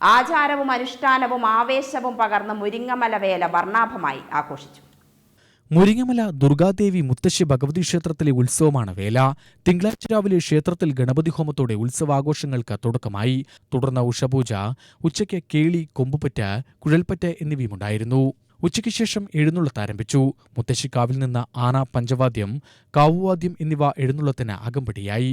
ആചാരവും അനുഷ്ഠാനവും ആവേശവും പകർന്ന് മുരിങ്ങമല വേല വർണാഭമായി ആഘോഷിച്ചു. മുരിങ്ങമല ദുർഗാദേവി മുത്തശ്ശി ഭഗവതി ക്ഷേത്രത്തിലെ ഉത്സവമാണ് വേല. തിങ്കളാഴ്ച രാവിലെ ക്ഷേത്രത്തിൽ ഗണപതി ഹോമത്തോടെ ഉത്സവാഘോഷങ്ങൾക്ക് തുടക്കമായി. തുടർന്ന് ഉഷപൂജ ഉച്ചയ്ക്ക് കേളി കൊമ്പുപറ്റ കുഴൽപ്പറ്റ എന്നിവയുമുണ്ടായിരുന്നു. ഉച്ചയ്ക്ക് ശേഷം എഴുന്നള്ളത്ത് ആരംഭിച്ചു. മുത്തശ്ശിക്കാവിൽ നിന്ന് ആന പഞ്ചവാദ്യം കാവുവാദ്യം എന്നിവ എഴുന്നള്ളത്തിന് അകമ്പടിയായി.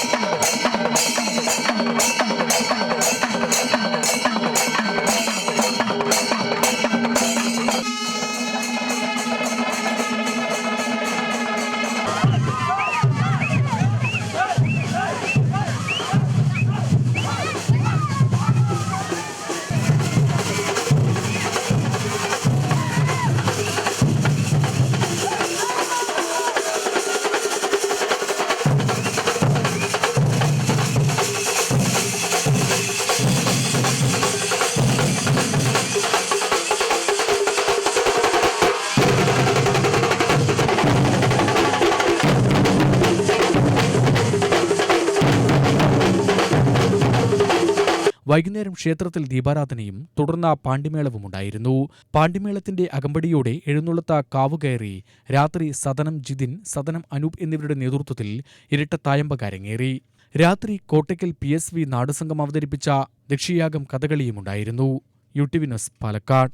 വൈകുന്നേരം ക്ഷേത്രത്തിൽ ദീപാരാധനയും തുടർന്ന പാണ്ഡിമേളവും ഉണ്ടായിരുന്നു. പാണ്ഡിമേളത്തിന്റെ അകമ്പടിയോടെ എഴുന്നള്ളത്ത കാവുകയറി രാത്രി സദനം ജിതിൻ സദനം അനൂപ് എന്നിവരുടെ നേതൃത്വത്തിൽ ഇരട്ട തായമ്പ അരങ്ങേറി രാത്രി കോട്ടയ്ക്കൽ പി എസ് വി നാടുസംഘം അവതരിപ്പിച്ച ദക്ഷിയാഗം കഥകളിയുമുണ്ടായിരുന്നു യു പാലക്കാട്.